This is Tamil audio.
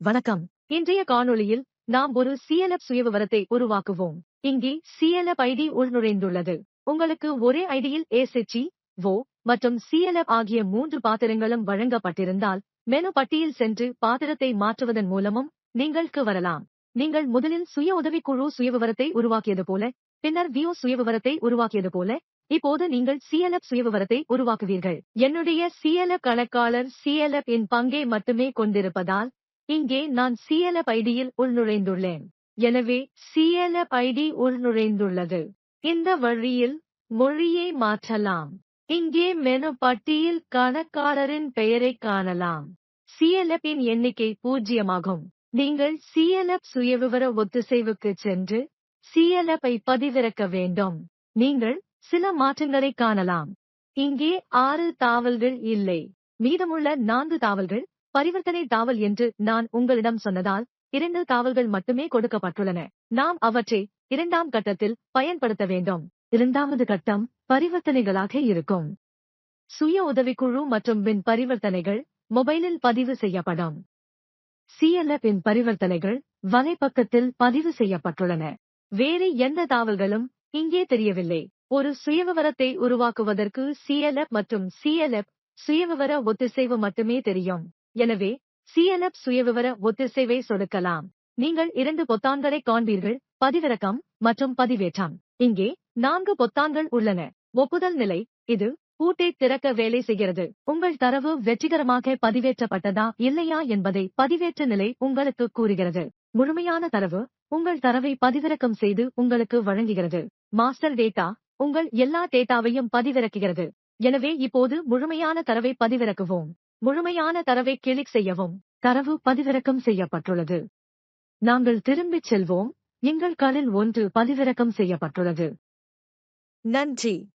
வணக்கம். இன்றைய காணொளியில் நாம் ஒரு சிஎல்எப் சுயவிவரத்தை உருவாக்குவோம். இங்கே சிஎல்எப் ஐடி உள்நுழைந்துள்ளது. உங்களுக்கு ஒரே ஐடியில் ஏசெச்சி WO மற்றும் சிஎல்எப் ஆகிய மூன்று பாத்திரங்களும் வழங்கப்பட்டிருந்தால் மெனு பட்டியில் சென்று பாத்திரத்தை மாற்றுவதன் மூலமும் நீங்களுக்கு வரலாம். நீங்கள் முதலில் சுய உதவிக்குழு சுயவிவரத்தை உருவாக்கியது போல பின்னர் வியோ சுயவிவரத்தை உருவாக்கியது போல இப்போது நீங்கள் சிஎல்எப் சுயவிவரத்தை உருவாக்குவீர்கள். என்னுடைய சிஎல்எப் கணக்காளர் சிஎல்எப் இன் பங்கை மட்டுமே கொண்டிருப்பதால் இங்கே நான் CLF ஐடியில் உள்நுழைந்துள்ளேன். எனவே CLF ஐடி உள்நுழைந்துள்ளது. இந்த வழியில் மொழியை மாற்றலாம். இங்கே மெனு பட்டியில் கணக்காளரின் பெயரை காணலாம். CLF எண்ணிக்கை பூஜ்ஜியமாகும். நீங்கள் சிஎல்எப் சுயவிவர ஒத்திசைவுக்கு சென்று CLF ஐ பதிவிறக்க வேண்டும். நீங்கள் சில மாற்றங்களை காணலாம். இங்கே ஆறு தாவல்கள் இல்லை. மீதமுள்ள நான்கு தாவல்கள் பரிவர்த்தனை தாவல் என்று நான் உங்களிடம் சொன்னதால் இரண்டு தாவல்கள் மட்டுமே கொடுக்கப்பட்டுள்ளன. நாம் அவற்றை இரண்டாம் கட்டத்தில் பயன்படுத்த வேண்டும். இரண்டாவது கட்டம் பரிவர்த்தனைகளாக இருக்கும். சுய உதவிக்குழு மற்றும் பின் பரிவர்த்தனைகள் மொபைலில் பதிவு செய்யப்படும். CLF இன் பரிவர்த்தனைகள் வலைப்பக்கத்தில் பதிவு செய்யப்பட்டுள்ளன. வேறு எந்த தாவல்களும் இங்கே தெரியவில்லை. ஒரு சுயவிவரத்தை உருவாக்குவதற்கு CLF மற்றும் CLF சுயவிவர ஒத்திசைவு மட்டுமே தெரியும். எனவே CLF சுயவிவர ஒத்திசைவை சொடுக்கலாம். நீங்கள் இரண்டு பொத்தான்களை காண்பீர்கள் பதிவிறக்கம் மற்றும் பதிவேற்றம். இங்கே நான்கு பொத்தான்கள் உள்ளன. ஒப்புதல் நிலை இது பூட்டை திறக்க வேலை செய்கிறது. உங்கள் தரவு வெற்றிகரமாக பதிவேற்றப்பட்டதா இல்லையா என்பதை பதிவேற்ற நிலை உங்களுக்கு கூறுகிறது. முழுமையான தரவு உங்கள் தரவை பதிவிறக்கம் செய்து உங்களுக்கு வழங்குகிறது. மாஸ்டர் டேட்டா உங்கள் எல்லா டேட்டாவையும் பதிவிறக்குகிறது. எனவே இப்போது முழுமையான தரவை பதிவிறக்குவோம். முழுமையான தரவை கிளிக் செய்யவும் தரவு பதிவிறக்கம் செய்யப்பட்டுள்ளது. நாங்கள் திரும்பிச் செல்வோம். எங்கள் களில் ஒன்று பதிவிறக்கம் செய்யப்பட்டுள்ளது. நன்றி.